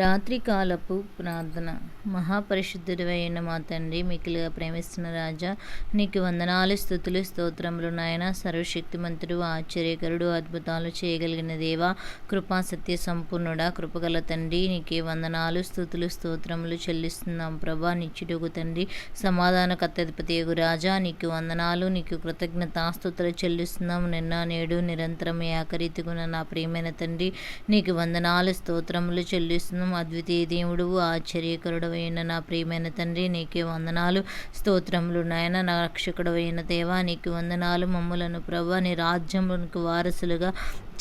రాత్రికాలపు ప్రార్థన. మహాపరిశుద్ధుడైన మా తండ్రి మికిలిగా ప్రేమిస్తున్న రాజా నీకు వందనాలు స్థుతులు స్తోత్రములు నాయన. సర్వశక్తిమంతుడు ఆశ్చర్యకరుడు అద్భుతాలు చేయగలిగిన దేవా కృపా సత్య సంపూర్ణుడా. కృపగల తండ్రి నీకే వందనాలు స్థుతులు స్తోత్రములు చెల్లిస్తున్నాం ప్రభా. నిత్యుడుగు తండ్రి సమాధాన కత్తధిపతి రాజా నీకు వందనాలు నీకు కృతజ్ఞతాస్తుతులు చెల్లిస్తున్నాం. నిన్న నేడు నిరంతరం ఏకరీతిగున నా ప్రియమైన తండ్రి నీకు వందనాలు స్తోత్రములు చెల్లిస్తున్నాం. అద్వితీయ దేవుడు ఆశ్చర్యకరుడు అయిన నా ప్రియమైన తండ్రి నీకే వందనాలు స్తోత్రములు నాయన. నా రక్షకుడు అయిన దేవా నీకు వందనాలు. మమ్ములను ప్రభా నీ రాజ్యములకు వారసులుగా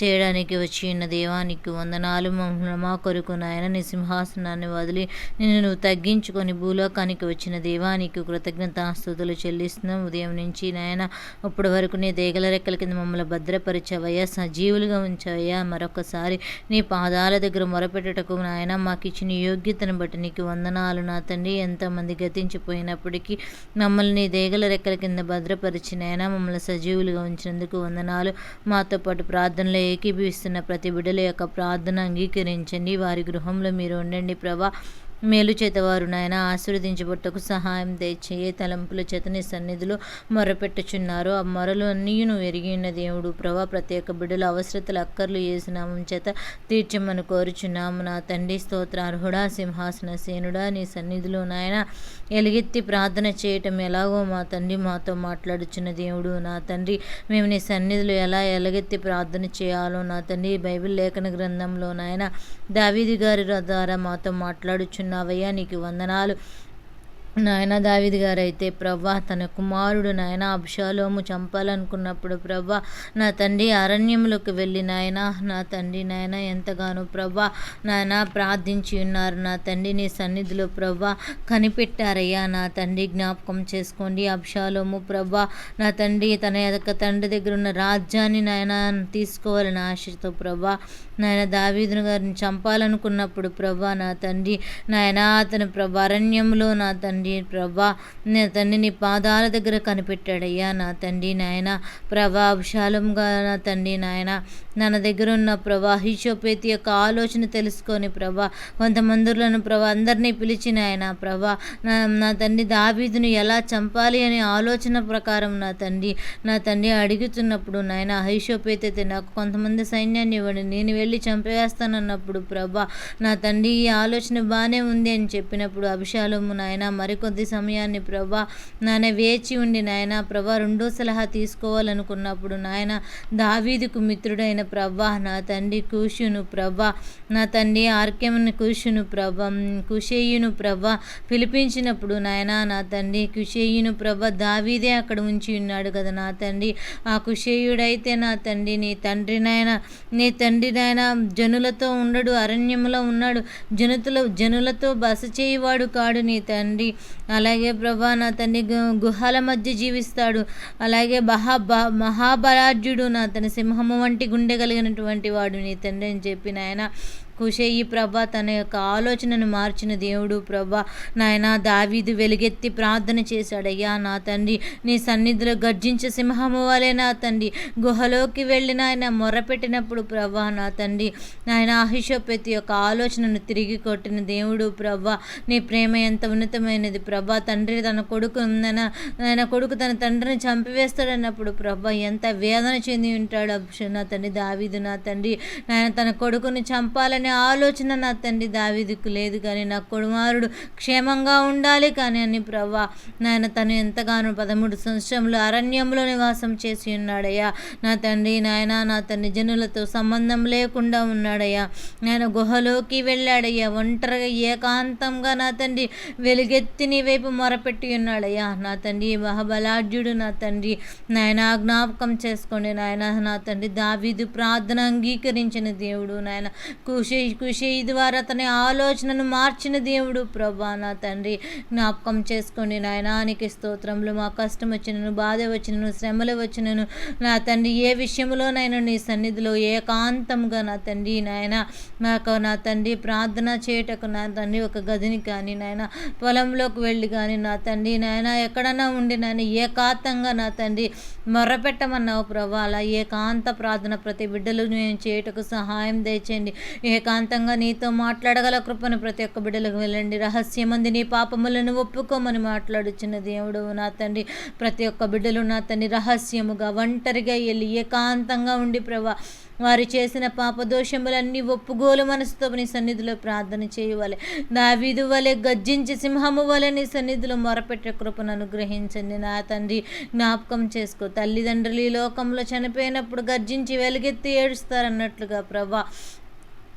చేయడానికి వచ్చి ఉన్న దేవానికి వందనాలు మమ్మల్ని మా కొరకు నాయన నీ సింహాసనాన్ని వదిలి నిన్ను నువ్వు తగ్గించుకొని భూలోకానికి వచ్చిన దేవానికి కృతజ్ఞతాస్తుతులు చెల్లిస్తున్నాం. ఉదయం నుంచి నాయన ఇప్పటి వరకు నీ దేగల రెక్కల కింద మమ్మల్ని భద్రపరిచవయ్యా సజీవులుగా ఉంచవయ్యా. మరొకసారి నీ పాదాల దగ్గర మొరపెట్టుటకు నాయన మాకు ఇచ్చిన యోగ్యతను బట్టి నీకు వందనాలు నా తండ్రి. ఎంతమంది గతించిపోయినప్పటికీ మమ్మల్ని నీ దేగల రెక్కల కింద భద్రపరిచిన మమ్మల్ని సజీవులుగా ఉంచినందుకు వందనాలు. మాతో పాటు ప్రార్థనలు ఏకీభవిస్తున్న ప్రతి బిడ్డల యొక్క ప్రార్థన అంగీకరించండి. వారి గృహంలో మీరు ఉండండి ప్రభా. మేలు చేతవారు నాయన. ఆశీర్వదించబట్టకు సహాయం దయచేయ. తలంపుల చేత నీ సన్నిధిలో మొరపెట్టుచున్నారు ఆ మొరలు అన్నీ నువ్వు ఎరిగిన దేవుడు. ప్రభా ప్రత్యేక బిడ్డల అవసరతలు అక్కర్లు చేసినాము చేత తీర్చమని కోరుచున్నాము. నా తండ్రి స్తోత్ర అర్హుడా సింహాసన సేనుడా నీ సన్నిధిలో నాయన ఎలుగెత్తి ప్రార్థన చేయటం ఎలాగో మా తండ్రి మాతో మాట్లాడుచున్న దేవుడు. నా తండ్రి మేము నీ సన్నిధిలో ఎలా ఎలగెత్తి ప్రార్థన చేయాలో నా తండ్రి బైబిల్ లేఖన గ్రంథంలో నాయన దావీది గారి ద్వారా మాతో మాట్లాడుచున్న మాట్లాడుచున్నావయ్యా నీకు వందనాలు. నాయన దావిది గారు అయితే ప్రవ్వా తన కుమారుడు నాయన అబ్షాలోము చంపాలనుకున్నప్పుడు ప్రవ్వా నా తండ్రి అరణ్యంలోకి వెళ్ళి నాయన నా తండ్రి నాయన ఎంతగానో ప్రవ్వా నాయన ప్రార్థించి ఉన్నారు. నా తండ్రి నీ సన్నిధిలో ప్రవ్వా కనిపెట్టారయ్యా. నా తండ్రి జ్ఞాపకం చేసుకోండి అబ్షాలోము ప్రవ్వా. నా తండ్రి తన యొక్క తండ్రి దగ్గర ఉన్న రాజ్యాన్ని నాయన తీసుకోవాలని ఆశతో ప్రవ్వా నాయన దావీదును గారిని చంపాలనుకున్నప్పుడు ప్రభా నా తండ్రి నాయన అతను ప్రభ అరణ్యంలో నా తండ్రి ప్రభా నా తండ్రి నీ పాదాల దగ్గర కనిపెట్టాడయ్యా నా తండ్రి నాయన. ప్రభా విశాలంగా నా తండ్రి నాయన. నా దగ్గర ఉన్న ప్రభా హిషోపేతి యొక్క ఆలోచన తెలుసుకొని ప్రభా కొంతమందిలను ప్రభా అందరినీ పిలిచిన ఆయన ప్రభా నా నా తండ్రి దావీదును ఎలా చంపాలి అనే ఆలోచన ప్రకారం నా తండ్రి నా తండ్రి అడుగుతున్నప్పుడు నాయన హైషోపేతి అయితే నాకు కొంతమంది సైన్యాన్ని ఇవ్వండి నేను వెళ్ళి చంపేస్తానన్నప్పుడు ప్రభా నా తండ్రి ఈ ఆలోచన బాగానే ఉంది అని చెప్పినప్పుడు అభిషాలము నాయన మరికొద్ది సమయాన్ని ప్రభా నాయన వేచి ఉండి నాయన ప్రభా రెండో సలహా తీసుకోవాలనుకున్నప్పుడు నాయన దావీదుకు మిత్రుడైన ప్రభా నా తండ్రి కూషును ప్రభా నా తండ్రి ఆర్కెమును కూషును ప్రభా కుషేయును ప్రభా పిలిపించినప్పుడు నాయన నా తండ్రి కుషేయును ప్రభా దావీదే అక్కడ ఉంచి ఉన్నాడు కదా నా తండ్రి. ఆ కుషేయుడైతే నా తండ్రి నీ తండ్రి నాయన నీ తండ్రి నాయన జనులతో ఉండడు అరణ్యంలో ఉన్నాడు జనుతుల జనులతో బస చేయవాడు కాడు నీ తండ్రి. అలాగే ప్రభా నా తండ్రి గుహల మధ్య జీవిస్తాడు. అలాగే మహా మహాబరాజ్యుడు నా తన సింహము వంటి గుండె కలిగినటువంటి వాడు నీ తండ్రి అని చెప్పి నాయన కుషేయి ప్రభ తన యొక్క ఆలోచనను మార్చిన దేవుడు ప్రభ. నాయన దావీదు వెలుగెత్తి ప్రార్థన చేశాడయ్యా నా తండ్రి నీ సన్నిధిలో గర్జించే సింహము వలె నా తండ్రి. గుహలోకి వెళ్ళిన ఆయన మొరపెట్టినప్పుడు ప్రభా నా తండ్రి. నాయన అహిషోపెతి యొక్క ఆలోచనను తిరిగి కొట్టిన దేవుడు ప్రభా. నీ ప్రేమ ఎంత ఉన్నతమైనది ప్రభా. తండ్రి తన కొడుకు నాయన ఆయన కొడుకు తన తండ్రిని చంపివేస్తాడన్నప్పుడు ప్రభా ఎంత వేదన చెంది ఉంటాడు నా తండ్రి దావీదు నా తండ్రి. నాయన తన కొడుకుని చంపాలని ఆలోచన నా తండ్రి దావీదుకు లేదు కానీ నా కుమారుడు క్షేమంగా ఉండాలి కానీ అని ప్రభా నాయన తను ఎంతగానో పదమూడు సంవత్సరంలో అరణ్యంలో నివాసం చేసి ఉన్నాడయ్యా. నా తండ్రి నాయన నా తండ్రి జనులతో సంబంధం లేకుండా ఉన్నాడయ్యా. నేను గుహలోకి వెళ్ళాడయ్యా. ఒంటరిగా ఏకాంతంగా నా తండ్రి వెలుగెత్తి నీ వైపు మొరపెట్టి ఉన్నాడయ్యా. నా తండ్రి మహాబలాఢ్యుడు నా తండ్రి నాయన జ్ఞాపకం చేసుకోండి. నాయన నా తండ్రి దావీదు ప్రార్థన అంగీకరించిన దేవుడు. నాయన కుషే కుషే ద్వారా తన ఆలోచనను మార్చిన దేవుడు ప్రభా నా తండ్రి. జ్ఞాపకం చేసుకోండి నాయనానికి స్తోత్రములు మా కష్టం వచ్చినను బాధ వచ్చినను శ్రమలు వచ్చినను. నా తండ్రి ఏ విషయంలోనైనా నీ సన్నిధిలో ఏకాంతంగా నా తండ్రి నాయన మాకు నా తండ్రి ప్రార్థన చేయటకు నా తండ్రి ఒక గదిని కానీ నాయన పొలంలోకి వెళ్ళి కానీ నా తండ్రి నాయన ఎక్కడన్నా ఉండి నాయన ఏకాంతంగా నా తండ్రి మొర్రపెట్టమన్నావు ప్రభా. అలా ఏకాంత ప్రార్థన ప్రతి బిడ్డలు నేను చేయటకు సహాయం దయచేయండి. ఏకాంతంగా నీతో మాట్లాడగల కృపను ప్రతి ఒక్క బిడ్డలకు వెళ్ళండి. రహస్యమంది నీ పాపములను ఒప్పుకోమని మాట్లాడుచున్న దేవుడు నా తండ్రి. ప్రతి ఒక్క బిడ్డలు నా తండ్రి రహస్యముగా ఒంటరిగా వెళ్ళి ఏకాంతంగా ఉండి ప్రభా వారు చేసిన పాపదోషములన్నీ ఒప్పుగోలు మనసుతో నీ సన్నిధిలో ప్రార్థన చేయవాలి. దావీదు వలె గర్జించి సింహము వలె నీ సన్నిధిలో మొరపెట్టే కృపను అనుగ్రహించండి నా తండ్రి. జ్ఞాపకం చేసుకో తల్లిదండ్రులు ఈ లోకంలో చనిపోయినప్పుడు గర్జించి వెలుగెత్తి ఏడుస్తారన్నట్లుగా ప్రభా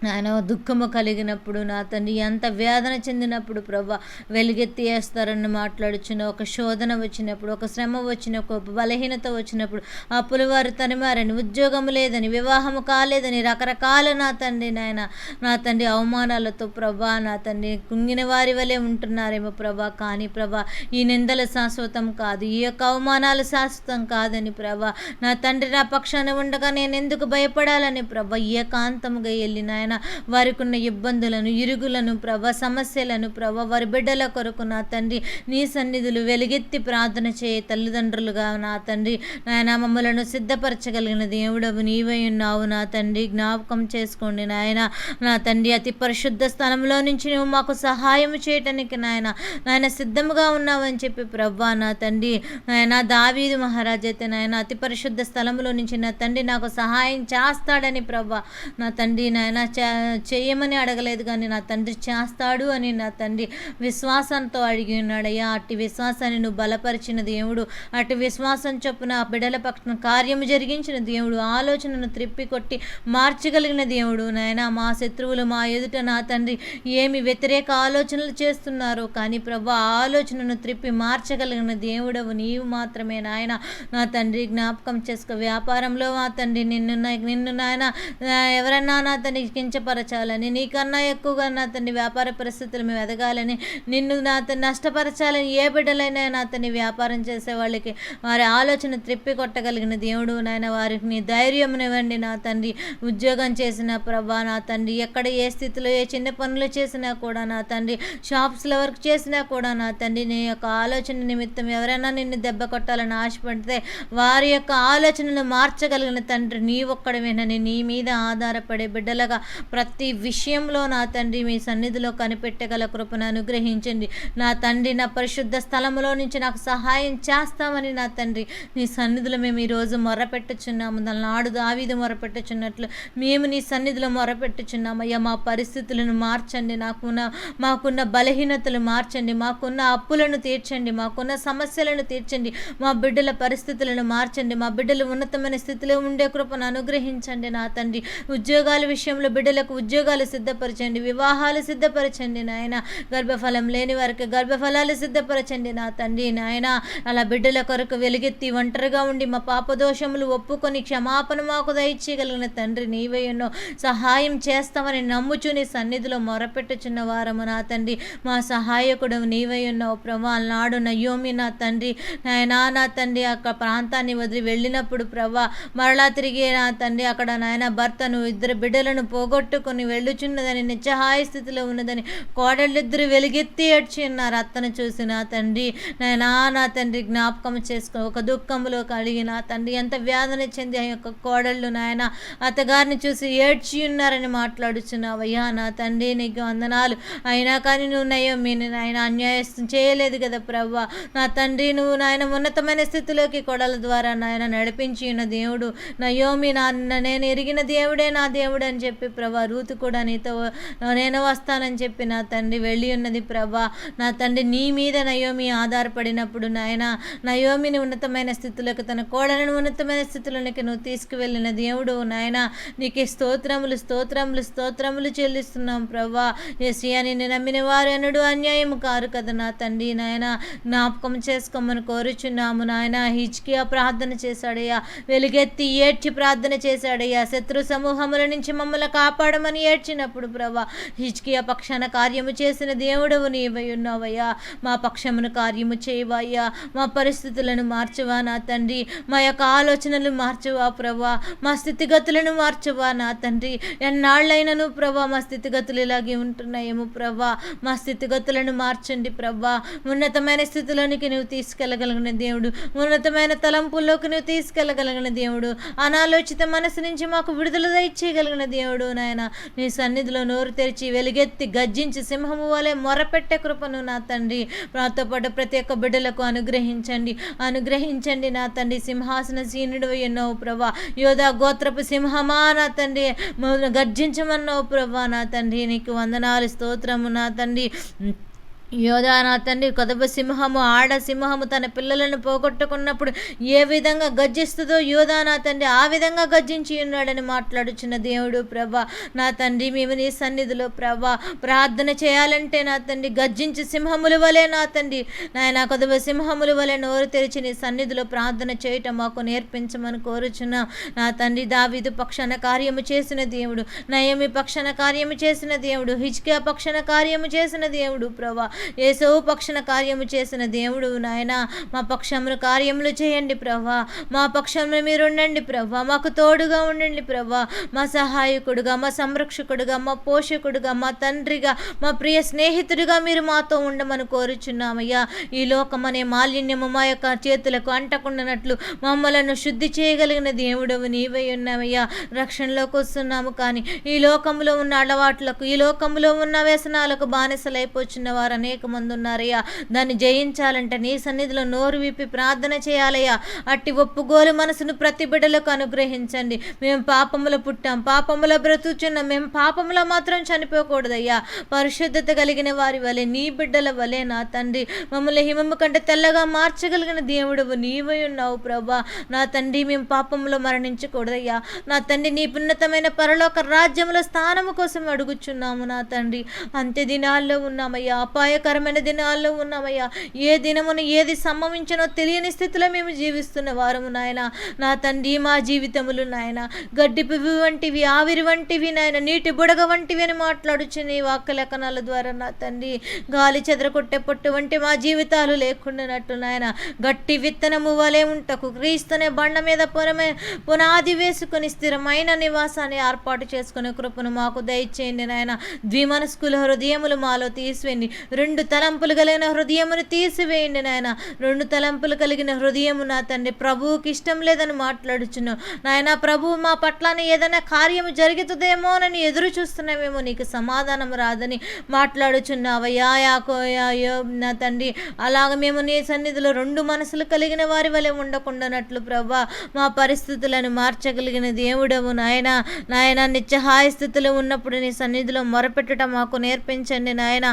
ఆయన దుఃఖము కలిగినప్పుడు నా తండ్రి ఎంత వేదన చెందినప్పుడు ప్రభా వెలుగెత్తి వేస్తారని మాట్లాడుచున్న ఒక శోధన వచ్చినప్పుడు ఒక శ్రమ వచ్చినప్పుడు ఒక బలహీనత వచ్చినప్పుడు ఆ వారు తనిమారని ఉద్యోగం లేదని వివాహము కాలేదని రకరకాల నా తండ్రి నాయన నా తండ్రి అవమానాలతో ప్రభా నా తండ్రి కుంగిన వారి వలె ఉంటున్నారేమో ప్రభా కానీ ప్రభా ఈ నిందల శాశ్వతం కాదు ఈ యొక్క అవమానాలు శాశ్వతం కాదని ప్రభా నా తండ్రి నా పక్షాన ఉండగా నేను ఎందుకు భయపడాలని ప్రభా ఏకాంతముగా వెళ్ళినాయన నాయన వారికి ఉన్న ఇబ్బందులను ఇరుగులను ప్రభ సమస్యలను ప్రభ వారి బిడ్డల కొరకు నా తండ్రి నీ సన్నిధులు వెలుగెత్తి ప్రార్థన చేయ తల్లిదండ్రులుగా నా తండ్రి. నాయన మమ్మలను సిద్ధపరచగలిగిన దేవుడవు నీవై ఉన్నావు నా తండ్రి. జ్ఞాపకం చేసుకోండి నాయన నా తండ్రి అతి పరిశుద్ధ స్థలంలో నుంచి నువ్వు మాకు సహాయం చేయటానికి నాయన నాయన సిద్ధముగా ఉన్నావని చెప్పి ప్రభా నా తండ్రి. నాయన దావీదు మహారాజ్ అయితే నాయన అతి పరిశుద్ధ స్థలంలో నుంచి నా తండ్రి నాకు సహాయం చేస్తాడని ప్రభా నా తండ్రి నాయన చేయమని అడగలేదు కానీ నా తండ్రి చేస్తాడు అని నా తండ్రి విశ్వాసంతో అడిగి ఉన్నాడయ్యా. అట్టి విశ్వాసాన్ని నువ్వు బలపరిచిన దేవుడు. అటు విశ్వాసం చొప్పున ఆ బిడ్డల పక్షన కార్యము జరిగించిన దేవుడు. ఆలోచనను త్రిప్పి కొట్టి మార్చగలిగిన దేవుడు. నాయన మా శత్రువులు మా ఎదుట నా తండ్రి ఏమి వ్యతిరేక ఆలోచనలు చేస్తున్నారో కానీ ప్రభు ఆలోచనను త్రిప్పి మార్చగలిగిన దేవుడవు నీవు మాత్రమే నాయన. నా తండ్రి జ్ఞాపకం చేసుకో. వ్యాపారంలో మా తండ్రి నిన్ను నిన్ను నాయన ఎవరన్నా నా తండ్రి కించపరచాలని నీకన్నా ఎక్కువగా నా తండ్రి వ్యాపార పరిస్థితులు మేము ఎదగాలని నిన్ను నా అతను నష్టపరచాలని ఏ బిడ్డలైనా నా తండ్రి వ్యాపారం చేసే వాళ్ళకి వారి ఆలోచన త్రిప్పి కొట్టగలిగిన దేవుడు నాయన. వారికి నీ ధైర్యమునివ్వండి నా తండ్రి ఉద్యోగం చేసిన ప్రభా నా తండ్రి ఎక్కడ ఏ స్థితిలో ఏ చిన్న పనులు చేసినా కూడా నా తండ్రి షాప్స్లో వర్క్ చేసినా కూడా నా తండ్రి నీ యొక్క ఆలోచన నిమిత్తం ఎవరైనా నిన్ను దెబ్బ కొట్టాలని ఆశపడితే వారి యొక్క ఆలోచనను మార్చగలిగిన తండ్రి నీ ఒక్కడమేనని నీ మీద ఆధారపడే బిడ్డలుగా ప్రతి విషయంలో నా తండ్రి మీ సన్నిధిలో కనిపెట్టగల కృపను అనుగ్రహించండి. నా తండ్రి నా పరిశుద్ధ స్థలంలో నుంచి నాకు సహాయం చేస్తామని నా తండ్రి నీ సన్నిధిలో మేము ఈరోజు మొరపెట్టుచున్నాము. నాడు దావీది మొరపెట్టుచున్నట్లు మేము నీ సన్నిధిలో మొరపెట్టుచున్నాము. అయ్యా మా పరిస్థితులను మార్చండి. నాకున్న మాకున్న బలహీనతలు మార్చండి. మాకున్న అప్పులను తీర్చండి. మాకున్న సమస్యలను తీర్చండి. మా బిడ్డల పరిస్థితులను మార్చండి. మా బిడ్డలు ఉన్నతమైన స్థితిలో ఉండే కృపను అనుగ్రహించండి నా తండ్రి. ఉద్యోగాల విషయంలో బిడ్డలకు ఉద్యోగాలు సిద్ధపరచండి వివాహాలు సిద్ధపరచండి నాయన. గర్భఫలం లేని వారికి గర్భఫలాలు సిద్ధపరచండి నా తండ్రి నాయన. అలా బిడ్డల కొరకు వెలుగెత్తి ఒంటరిగా ఉండి మా పాపదోషములు ఒప్పుకొని క్షమాపణ మాకు దయచేయగలిగిన తండ్రి నీవై ఎన్నో సహాయం చేస్తామని నమ్ముచు నీ సన్నిధిలో మొరపెట్టుచున్న వారము నా తండ్రి. మా సహాయకుడు నీవై ఉన్నావు ప్రభా నాడు నయోమి నా తండ్రి నాయనా. నా తండ్రి అక్కడ ప్రాంతాన్ని వదిలి వెళ్ళినప్పుడు ప్రభా మరలా తిరిగి నా తండ్రి అక్కడ నాయన భర్తను ఇద్దరు బిడ్డలను పోగొ పోగొట్టుకుని వెళ్ళుచున్నదని నిత్యహాయ స్థితిలో ఉన్నదని కోడళ్ళిద్దరు వెలుగెత్తి ఏడ్చి ఉన్నారు. అత్తను చూసి నా తండ్రి నాయనా నా తండ్రి జ్ఞాపకం చేసుకో. ఒక దుఃఖంలో కలిగి నా తండ్రి ఎంత వేదన చెంది ఆ యొక్క కోడళ్ళు నాయన అత్తగారిని చూసి ఏడ్చి ఉన్నారని మాట్లాడుచున్నావయ్యా. నా తండ్రి నీకు వందనాలు. అయినా కానీ నువ్వు నయ్యో మీ నాయన అన్యాయం చేయలేదు కదా ప్రవ్వ. నా తండ్రి నువ్వు నాయన ఉన్నతమైన స్థితిలోకి కొడల ద్వారా నాయన నడిపించి ఉన్న దేవుడు. నయోమి నా నేను ఎరిగిన దేవుడే నా దేవుడు అని చెప్పి ప్రభు రూతు కూడా నీతో నేను వస్తానని చెప్పి నా తండ్రి వెళ్ళి ఉన్నది ప్రభా. నా తండ్రి నీ మీద నయోమి ఆధారపడినప్పుడు నాయన నయోమిని ఉన్నతమైన స్థితిలోకి తన కోడలను ఉన్నతమైన స్థితిలోనికి నువ్వు తీసుకువెళ్ళిన దేవుడు నాయన నీకు స్తోత్రములు స్తోత్రములు స్తోత్రములు చెల్లిస్తున్నాం ప్రభా. ఎస్యా నిన్ను నమ్మిన వారు ఎన్నడూ అన్యాయం కారు కదా నా తండ్రి నాయన. జ్ఞాపకం చేసుకోమని కోరుచున్నాము నాయన. హిచ్కియా ప్రార్థన చేశాడయ్యా. వెలుగెత్తి ఏడ్చి ప్రార్థన చేశాడయ్యా. శత్రు సమూహముల నుంచి మమ్మల్ని కాపాడమని ఏడ్చినప్పుడు ప్రభా హిచ్కియా పక్షాన కార్యము చేసిన దేవుడవు నీవై ఉన్నావయ్యా. మా పక్షమును కార్యము చేయవయ్యా. మా పరిస్థితులను మార్చవా నా తండ్రి. మా యొక్క ఆలోచనలు మార్చవా ప్రభా. మా స్థితిగతులను మార్చవా నా తండ్రి. ఎన్నాళ్ళైనను ప్రభా మా స్థితిగతులు ఇలాగే ఉంటున్నాయేమో ప్రభా. మా స్థితిగతులను మార్చండి ప్రభా. ఉన్నతమైన స్థితిలోనికి నువ్వు తీసుకెళ్ళగలిగిన దేవుడు. ఉన్నతమైన తలంపుల్లోకి నువ్వు తీసుకెళ్ళగలిగిన దేవుడు. అనాలోచిత మనసు నుంచి మాకు విడుదల దయచేయగలిగిన దేవుడు. నాయన నీ సన్నిధిలో నోరు తెరిచి వెలుగెత్తి గర్జించి సింహము వలె మొరపెట్టే కృపను నా తండ్రి. నాతో పాటు ప్రతి ఒక్క బిడ్డలకు అనుగ్రహించండి. అనుగ్రహించండి నా తండ్రి. సింహాసన సీనుడు ఎన్నో ప్రభా. యోధా గోత్రపు సింహమా నా తండ్రి. మమ్మల్ని గర్జించమన్నావు ప్రభా నా తండ్రి. నీకు వందనాలు స్తోత్రము నా తండ్రి. యోధా నా తండ్రి కదప సింహము ఆడ సింహము తన పిల్లలను పోగొట్టుకున్నప్పుడు ఏ విధంగా గర్జిస్తుందో యోధా నా తండ్రి ఆ విధంగా గర్జించి ఉన్నాడని మాట్లాడుచున్న దేవుడు ప్రభా నా తండ్రి మేము నీ సన్నిధిలో ప్రభా ప్రార్థన చేయాలంటే నా తండ్రి గర్జించి సింహములు వలె నా తండ్రి. నాయన కదప సింహములు వలె నోరు తెరిచి నీ సన్నిధిలో ప్రార్థన చేయటం మాకు నేర్పించమని కోరుచున్నా. నా తండ్రి దావిదు పక్షాన కార్యము చేసిన దేవుడు నయమి పక్షాన కార్యము చేసిన దేవుడు హిజ్కియా పక్షాన కార్యము చేసిన దేవుడు ప్రభా ఏసవు పక్షన కార్యము చేసిన దేవుడు నాయన మా పక్షములు కార్యములు చేయండి ప్రభా. మా పక్షంలో మీరు ఉండండి ప్రభా. మాకు తోడుగా ఉండండి ప్రభా. మా సహాయకుడుగా మా సంరక్షకుడుగా మా పోషకుడుగా మా తండ్రిగా మా ప్రియ స్నేహితుడిగా మీరు మాతో ఉండమని కోరుచున్నామయ్యా. ఈ లోకం అనే మాలిన్యము మా యొక్క చేతులకు అంటకుండానట్లు మమ్మలను శుద్ధి చేయగలిగిన దేవుడవు నీవై ఉన్నామయ్యా రక్షణలోకి వస్తున్నాము కానీ ఈ లోకంలో ఉన్న అలవాట్లకు ఈ లోకంలో ఉన్న వ్యసనాలకు బానిసలైపోచున్న వారని అనేక మంది ఉన్నారయ్యా. దాన్ని జయించాలంటే నీ సన్నిధిలో నోరు విప్పి ప్రార్థన చేయాలయ్యా. అట్టి ఒప్పుగోలు మనసును ప్రతి బిడ్డలకు అనుగ్రహించండి. మేము పాపములో పుట్టాం పాపములో బ్రతుకుచున్నాం. మేము పాపములో మాత్రం చనిపోకూడదయ్యా. పరిశుద్ధత కలిగిన వారి వలె నీ బిడ్డల వలె నా తండ్రి. మమ్మల్ని హిమము కంటే తెల్లగా మార్చగలిగిన దేవుడవు నీవై ఉన్నావు ప్రభా. నా తండ్రి మేము పాపంలో మరణించకూడదయ్యా. నా తండ్రి నీ ఉన్నతమైన పరలోక రాజ్యంలో స్థానము కోసం అడుగుచున్నాము నా తండ్రి. అంత్య దినాల్లో ఉన్నామయ్యా అపాయకరమైన దినాల్లో ఉన్నామయ్యా. ఏ దినమును ఏది సంభవించనో తెలియని స్థితిలో మేము జీవిస్తున్న వారము నాయన. నా తండ్రి మా జీవితములు నాయన. గడ్డి పువ్వు వంటివి ఆవిరి వంటివి నాయన. నీటి బుడగ వంటివి అని మాట్లాడుచు నీ వాక్య ద్వారా నా తండ్రి. గాలి చెదరకొట్టే పొట్టు వంటి మా జీవితాలు లేకుండానట్టు నాయన. గట్టి విత్తనము వలె ఉంటకు. క్రీస్తునే బండ మీద పునమే పునాది వేసుకుని స్థిరమైన నివాసాన్ని ఏర్పాటు చేసుకునే కృపను మాకు దయచేయండి నాయన. ద్విమనస్కుల హృదయములు మాలో తీసివేయండి. రెండు తలంపులు కలిగిన హృదయమును తీసివేయండి నాయన. రెండు తలంపులు కలిగిన హృదయము నా తండ్రి ప్రభువుకి ఇష్టం లేదని మాట్లాడుచున్నావు నాయన ప్రభువు మా పట్లనే ఏదైనా కార్యము జరుగుతుందేమోనని ఎదురు చూస్తున్నామేమో నీకు సమాధానం రాదని మాట్లాడుచున్నావయ్యా. యాకో యాయో నా తండ్రి అలాగ మేము నీ సన్నిధిలో రెండు మనసులు కలిగిన వారి వలె ఉండకుండానట్లు ప్రభా మా పరిస్థితులను మార్చగలిగిన దేవుడవు నాయన. నాయన నిత్యహాయ స్థితిలో ఉన్నప్పుడు నీ సన్నిధిలో మొరపెట్టడం మాకు నేర్పించండి నాయన.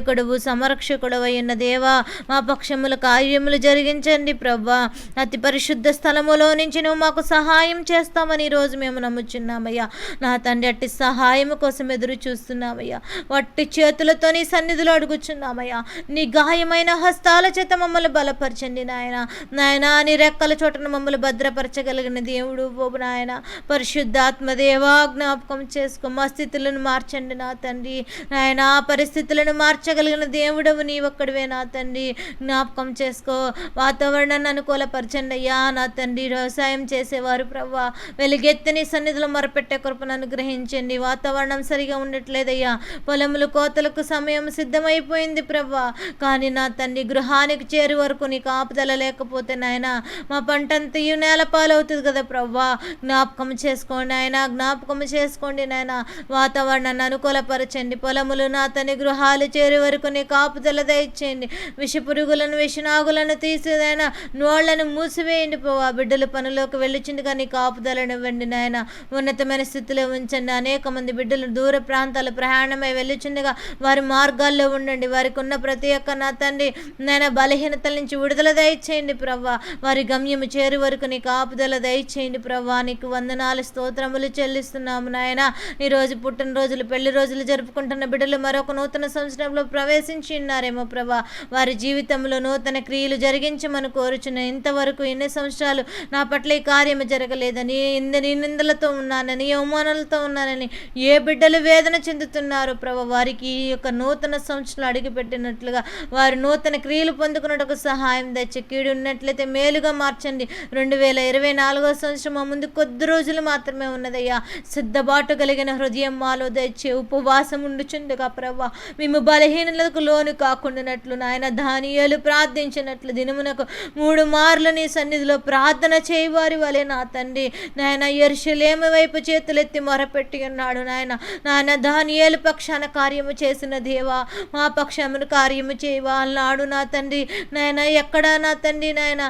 సహాయకుడవు సంరక్షకుడవైన దేవా మా పక్షముల కార్యములు జరిగించండి ప్రభా. అతి పరిశుద్ధ స్థలములో నుంచి నువ్వు మాకు సహాయం చేస్తామని ఈరోజు మేము నమ్ముచున్నామయ్యా. నా తండ్రి అట్టి సహాయం కోసం ఎదురు చూస్తున్నామయ్యా. వట్టి చేతులతో నీ సన్నిధిలో అడుగుచున్నామయ్యా. నీ గాయమైన హస్తాల చేత మమ్మల్ని బలపరచండి నాయన. నాయన నీ రెక్కల చోటను మమ్మల్ని భద్రపరచగలిగిన దేవుడు బాబు నాయన. పరిశుద్ధాత్మ దేవా జ్ఞాపకం చేసుకో. మా స్థితులను మార్చండి నా తండ్రి. నాయన పరిస్థితులను మార్చ మార్చగలిగిన దేవుడవు నీ ఒక్కడివే నా తండ్రి. జ్ఞాపకం చేసుకో. వాతావరణాన్ని అనుకూలపరచండి అయ్యా నా తండ్రి. వ్యవసాయం చేసేవారు ప్రవ్వా. వెలుగెత్తని సన్నిధిలో మొరపెట్టే కృపను అనుగ్రహించండి. వాతావరణం సరిగా ఉండట్లేదయ్యా. పొలములు కోతలకు సమయం సిద్ధమైపోయింది ప్రవ్వా. కానీ నా తండ్రి గృహానికి చేరు వరకు నీకు ఆపుదల లేకపోతే నాయన మా పంట అంతయు నేల పాలవుతుంది కదా ప్రవ్వా. జ్ఞాపకం చేసుకోండి ఆయన జ్ఞాపకం చేసుకోండి నాయన. వాతావరణాన్ని అనుకూలపరచండి. పొలములు నా తని గృహాలు చేరు వరకు నీ కాపుదల దయచేయండి. విష పురుగులను విషనాగులను తీసేదైనా నోళ్ళను మూసివేయండి పోవా బిడ్డలు పనులోకి వెళ్ళిచిందిగా నీ కాపుదలను ఇవ్వండి నాయన. ఉన్నతమైన స్థితిలో ఉంచండి. అనేక మంది బిడ్డలు దూర ప్రాంతాలు ప్రయాణమై వెళ్ళిచుండగా వారి మార్గాల్లో ఉండండి. వారికి ఉన్న ప్రతి ఒక్క నా తండ్రి నాయన బలహీనతల నుంచి విడుదల దయచేయండి ప్రవ్వా వారి గమ్యము చేరు వరకు నీ కాపుదల దయచేయండి ప్రవ్వా నీకు వందనాలు స్తోత్రములు చెల్లిస్తున్నాము నాయన. ఈరోజు పుట్టినరోజులు పెళ్ళి రోజులు జరుపుకుంటున్న బిడ్డలు మరొక నూతన సంవత్సరంలో ప్రవేశించి ఉన్నారేమో ప్రభా. వారి జీవితంలో నూతన క్రియలు జరిగించమని కోరుచున్న ఇంతవరకు ఎన్ని సంవత్సరాలు నా పట్ల ఈ కార్యము జరగలేదని ఇందని నిందలతో ఉన్నానని అవమానాలతో ఉన్నానని ఏ బిడ్డలు వేదన చెందుతున్నారు ప్రభా. వారికి ఈ యొక్క నూతన సంవత్సరాలు అడుగుపెట్టినట్లుగా వారు నూతన క్రియలు పొందుకున్నట్టుకు సహాయం తెచ్చి కీడు ఉన్నట్లయితే మేలుగా మార్చండి. రెండు వేల ఇరవై నాలుగో సంవత్సరం ముందు కొద్ది రోజులు మాత్రమే ఉన్నదయ్యా. సిద్ధబాటు కలిగిన హృదయం మాలో తెచ్చి ఉపవాసం ఉండుచుండగా ప్రభా. మేము బలహీ బలహీనలకు లోను కాకుండానట్లు నాయన ధాన్యాలు ప్రార్థించినట్లు దినమునకు మూడు మార్లు నీ సన్నిధిలో ప్రార్థన చేయవారి వలె నా తండ్రి. నాయన ఎరుషులేమి వైపు చేతులెత్తి మొరపెట్టి ఉన్నాడు నాయన. నాయన ధాన్యాలు పక్షాన కార్యము చేసిన దేవా మా పక్షమును కార్యము చేయవా అన్నాడు నా తండ్రి. నాయన ఎక్కడ నా తండ్రి నాయన?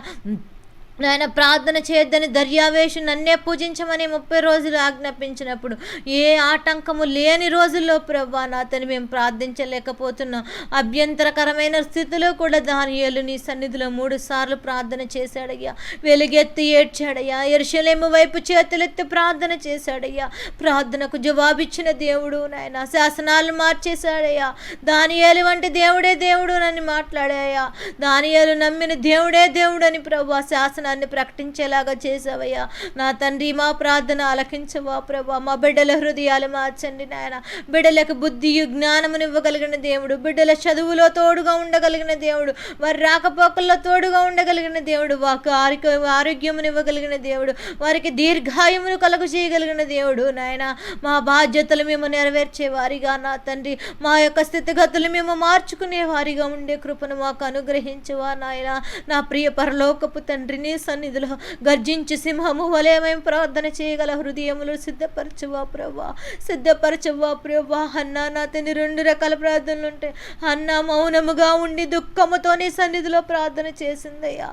నాయన ప్రార్థన చేయొద్దని దర్యావేషు నన్నే పూజించమని ముప్పై రోజులు ఆజ్ఞాపించినప్పుడు ఏ ఆటంకము లేని రోజుల్లో ప్రభా నాతని మేము ప్రార్థించలేకపోతున్నాం. అభ్యంతరకరమైన స్థితిలో కూడా దానియేలు నీ సన్నిధిలో మూడు సార్లు ప్రార్థన చేశాడయ్యా. వెలుగెత్తి ఏడ్చాడయ్యా. ఎరుషలేము వైపు చేతులెత్తి ప్రార్థన చేశాడయ్యా. ప్రార్థనకు జవాబిచ్చిన దేవుడు నాయన శాసనాలు మార్చేశాడయ్యా. దానియేలు వంటి దేవుడే దేవుడు అని మాట్లాడాయా. దానియేలు నమ్మిన దేవుడే దేవుడు అని ప్రభా శాసనాన్ని ప్రకటించేలాగా చేసావయ్యా. నా తండ్రి మా ప్రార్థన ఆలకించవా ప్రభా. మా బిడ్డల హృదయాలు మార్చండి నాయన. బిడ్డలకు బుద్ధియు జ్ఞానమును ఇవ్వగలిగిన దేవుడు. బిడ్డల చదువులో తోడుగా ఉండగలిగిన దేవుడు. వారి రాకపోకల్లో తోడుగా ఉండగలిగిన దేవుడు. వాకు ఆరోగ్య ఆరోగ్యమును ఇవ్వగలిగిన దేవుడు. వారికి దీర్ఘాయుమును కలుగు చేయగలిగిన దేవుడు నాయన. మా బాధ్యతలు మేము నెరవేర్చే వారిగా నా తండ్రి. మా యొక్క స్థితిగతులు మేము మార్చుకునే వారిగా ఉండే కృపను మాకు అనుగ్రహించవా నాయన. నా ప్రియ పరలోకపు తండ్రిని సన్నిధిలో గర్జించి సింహము వలె మేము ప్రార్థన చేయగల హృదయములు సిద్ధపరచవా ప్రభా. సిద్ధపరచవా ప్రభా. అన్నా నా తండ్రి రెండు రకాల ప్రార్థనలు ఉంటాయి అన్న మౌనముగా ఉండి దుఃఖముతో నీ సన్నిధిలో ప్రార్థన చేసిందయ్యా.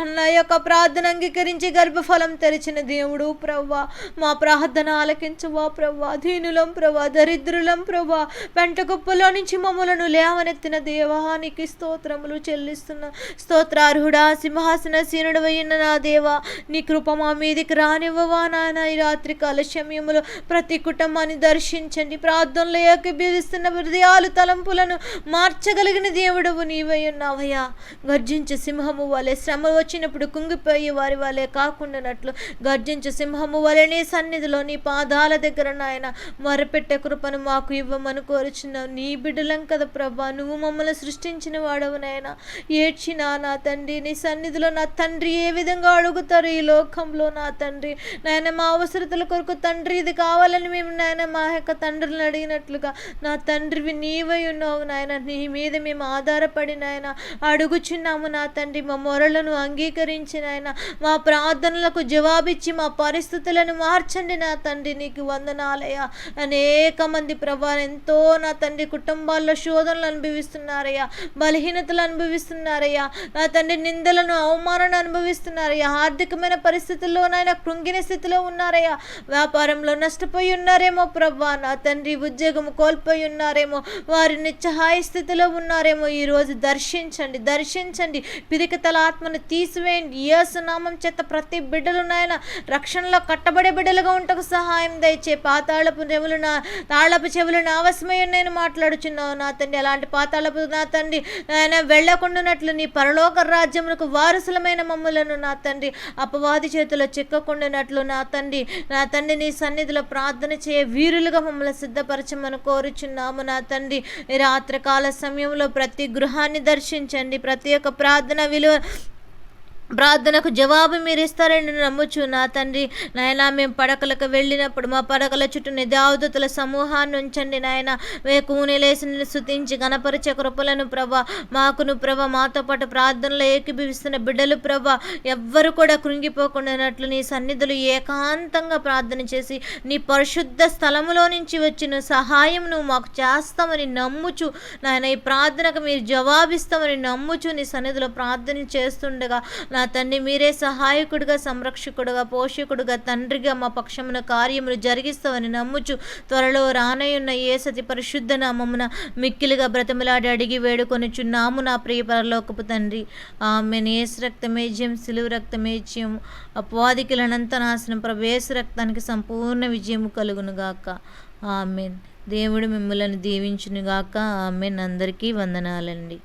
అన్న యొక్క ప్రార్థన అంగీకరించి గర్భఫలం తెరిచిన దేవుడు ప్రవ్వా మా ప్రార్థన ఆలకించవా ప్రవ్వా దీనులం ప్రభా దరిద్రులం ప్రభా. వెంటకుప్పలో నుంచి మమ్మలను లేవనెత్తిన దేవానికి స్తోత్రములు చెల్లిస్తున్న. స్తోత్రార్హుడా సింహాసన సీనుడు అయిన నా దేవా నీ కృప మా మీదికి రానివ్వవా నాయన. ఈ రాత్రి కాల సమయములో ప్రతి కుటుంబాన్ని దర్శించండి. ప్రార్థనలో ఏకీభవిస్తున్న హృదయాలు తలంపులను మార్చగలిగిన దేవుడవు నీవై ఉన్నావయ్యా. గర్జించే సింహము వలె శ్రమ వచ్చినప్పుడు కుంగిపోయి వారి వలె కాకుండానట్లు గర్జించే సింహము వలె నీ సన్నిధిలో నీ పాదాల దగ్గర నాయన మొరపెట్టే కృపను మాకు ఇవ్వమని కోరుచున్నావు. నీ బిడ్డలం కదా ప్రభా నువ్వు మమ్మల్ని సృష్టించిన వాడవు నాయన. ఏడ్చినా నా తండ్రి నీ సన్నిధిలో నా తండ్రి ఏ విధంగా అడుగుతారు ఈ లోకంలో నా తండ్రి? నాయన మా అవసరతల కొరకు తండ్రి ఇది కావాలని మేము నాయన మా యొక్క తండ్రులను అడిగినట్లుగా నా తండ్రివి నీవై ఉన్నావు నాయన. నీ మీద మేము ఆధారపడి నాయన అడుగుచున్నాము నా తండ్రి. మా మొరలను అంగీకరించి నాయన మా ప్రార్థనలకు జవాబిచ్చి మా పరిస్థితులను మార్చండి నా తండ్రి. నీకు వందనాలయ్యా. అనేక మంది ప్రభా ఎంతో నా తండ్రి కుటుంబాల్లో శోధనలు అనుభవిస్తున్నారయ్యా. బలహీనతలు అనుభవిస్తున్నారయ్యా. నా తండ్రి నిందలను అవమానాన్ని అనుభవిస్తున్నారయ్యా ఆర్థికమైన పరిస్థితుల్లోనైనా కృంగిన స్థితిలో ఉన్నారయ్యా. వ్యాపారంలో నష్టపోయి ఉన్నారేమో ప్రభా. నా తండ్రి ఉద్యోగం కోల్పోయి ఉన్నారేమో. వారి నిత్యహాయ స్థితిలో ఉన్నారేమో. ఈరోజు దర్శించండి దర్శించండి. పిరికితల ఆత్మను తీసివేయండి. యేసు నామం చేత ప్రతి బిడ్డలు నాయన రక్షణలో కట్టబడే బిడ్డలుగా ఉంటకు సహాయం దయచే పాతాళపు చెవులు నా తాళపు చెవులు నా అవసరమై నేను మాట్లాడుచున్నావు. నా తండ్రి అలాంటి పాతాళపు నా తండ్రి ఆయన వెళ్ళకుండానట్లు నీ పరలోక రాజ్యమునకు వారసులమైన మమ్మల్ని నా తండ్రి అపవాది చేతిలో చిక్కకుండానట్లు నా తండ్రి నా తండ్రి నీ సన్నిధిలో ప్రార్థన చేయ వీరులుగా మమ్మల్ని సిద్ధపరచమని కోరుచున్నాము నా తండ్రి. రాత్రికాల సమయంలో ప్రతి గృహాన్ని దర్శించండి. ప్రతి ఒక్క ప్రార్థన విలువ ప్రార్థనకు జవాబు మీరు ఇస్తారని నేను నమ్ముచు నా తండ్రి. నాయన మేము పడకలకు వెళ్ళినప్పుడు మా పడకల చుట్టూ నిదావదతుల సమూహాన్ని ఉంచండి నాయన. వేకుని లేసి స్థుతించి గణపరిచే కృపలను ప్రభ మాకును ప్రభ మాతో పాటు ప్రార్థనలో ఏకీభవిస్తున్న బిడ్డలు ప్రభ ఎవ్వరు కూడా కృంగిపోకుండానట్లు నీ సన్నిధులు ఏకాంతంగా ప్రార్థన చేసి నీ పరిశుద్ధ స్థలములో నుంచి వచ్చిన సహాయం నువ్వు మాకు చేస్తామని నమ్ముచు నాయన. ఈ ప్రార్థనకు మీరు జవాబిస్తామని నమ్ముచు నీ సన్నిధిలో ప్రార్థన చేస్తుండగా నా తండ్రి మీరే సహాయకుడిగా సంరక్షకుడుగా పోషకుడుగా తండ్రిగా మా పక్షమున కార్యములు జరిగిస్తామని నమ్ముచు త్వరలో రానయున్న ఏ సతి పరిశుద్ధ నామమున మిక్కిలిగా బ్రతములాడి అడిగి వేడుకొనిచున్నాము నా ప్రియ పరలోకపు తండ్రి. ఆమె నేసు రక్తమేజ్యం సిలువు రక్తమేజ్యం అపవాదికులనంత నాశనం. ప్రవేశ రక్తానికి సంపూర్ణ విజయము కలుగునుగాక ఆమెన్. దేవుడు మిమ్మల్ని దీవించునుగాక ఆమెన్. అందరికీ వందనాలండి.